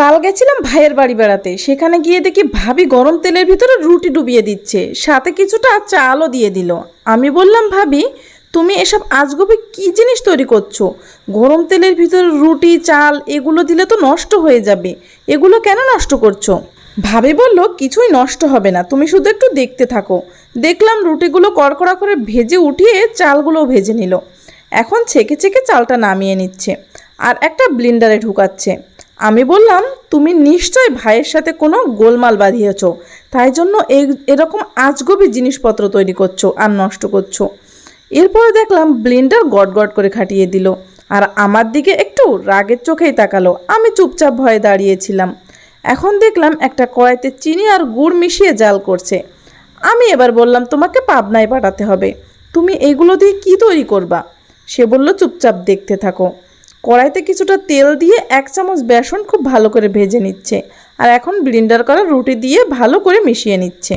কাল গেছিলাম ভাইয়ের বাড়ি বেড়াতে। সেখানে গিয়ে দেখি ভাবি গরম তেলের ভিতরে রুটি ডুবিয়ে দিচ্ছে। সাথে কিছুটা চালও দিয়ে দিল। আমি বললাম, ভাবি, তুমি এসব আজগবি কি জিনিস তৈরি করছ? গরম তেলের ভিতরে রুটি, চাল, এগুলো দিলে তো নষ্ট হয়ে যাবে। এগুলো কেন নষ্ট করছ? ভাবি বলল, কিছুই নষ্ট হবে না। তুমি শুধু একটু দেখতে থাকো। দেখলাম রুটিগুলো কড়কড়া করে ভেজে উঠিয়ে চালগুলোও ভেজে নিল। এখন ছেঁকে ছেঁকে চালটা নামিয়ে নিচ্ছে। আর একটা ব্লিন্ডারে ঢুকাচ্ছে। আমি বললাম, তুমি নিশ্চয় ভাইয়ের সাথে কোনো গোলমাল বাঁধিয়েছ, তাই জন্য এই এরকম আজগবি জিনিসপত্র তৈরি করছ আর নষ্ট করছ। এরপরে দেখলাম ব্লেন্ডার গট করে খাটিয়ে দিল, আর আমার দিকে একটু রাগের চোখেই তাকালো। আমি চুপচাপ ভয়ে দাঁড়িয়েছিলাম। এখন দেখলাম একটা কড়াইতে চিনি আর গুড় মিশিয়ে জাল করছে। আমি এবার বললাম, তোমাকে পাবনায় পাঠাতে হবে। তুমি এইগুলো দিয়ে কি তৈরি করবা? সে বলল, চুপচাপ দেখতে থাকো। কড়াইতে কিছুটা তেল দিয়ে এক চামচ বেসন খুব ভালো করে ভেজে নিচ্ছে আর এখন ব্লিন্ডার করা রুটি দিয়ে ভালো করে মিশিয়ে নিচ্ছে।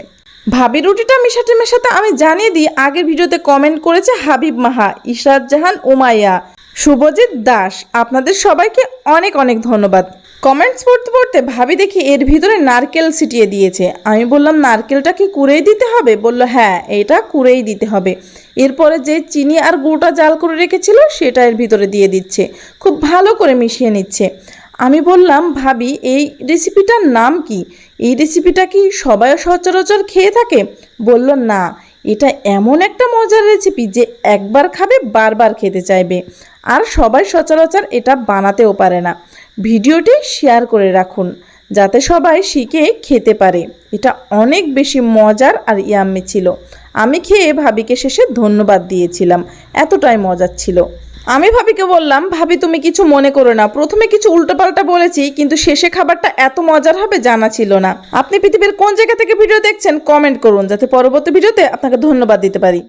ভাবি রুটিটা মেশাতে মেশাতে আমি জানিয়ে দিই, আগের ভিডিওতে কমেন্ট করেছে হাবিব মাহা, ইশরাত জাহান, উমাইয়া, শুভজিৎ দাস। আপনাদের সবাইকে অনেক অনেক ধন্যবাদ। কমেন্টস পড়তে পড়তে ভাবি দেখি এর ভিতরে নারকেল ছিটিয়ে দিয়েছে। আমি বললাম, নারকেলটা কি কুড়েই দিতে হবে? বলল হ্যাঁ এটা কুড়েই দিতে হবে। এরপরে যে চিনি আর গুড়টা জাল করে রেখেছিল, সেটা এর ভিতরে দিয়ে দিচ্ছে। খুব ভালো করে মিশিয়ে নিচ্ছে। আমি বললাম, ভাবি, এই রেসিপিটার নাম কি? এই রেসিপিটা কি সবাই সচরাচর খেয়ে থাকে? বলল, না, এটা এমন একটা মজার রেসিপি যে একবার খাবে বারবার খেতে চাইবে। আর সবাই সচরাচর এটা বানাতেও পারে না। ভিডিওটি শেয়ার করে রাখুন, যাতে সবাই শিখে খেতে পারে। এটা অনেক বেশি মজার আর ইয়াম্মি ছিল। আমি খেয়ে ভাবিকে শেষে ধন্যবাদ দিয়েছিলাম। এতটাই মজার ছিল। আমি ভাবিকে বললাম, ভাবি, তুমি কিছু মনে করো না। প্রথমে কিছু উল্টোপাল্টা বলেছি, কিন্তু শেষে খাবারটা এত মজার হবে জানা ছিল না। আপনি পৃথিবীর কোন জায়গা থেকে ভিডিও দেখছেন, কমেন্ট করুন, যাতে পরবর্তী ভিডিওতে আপনাকে ধন্যবাদ দিতে পারি।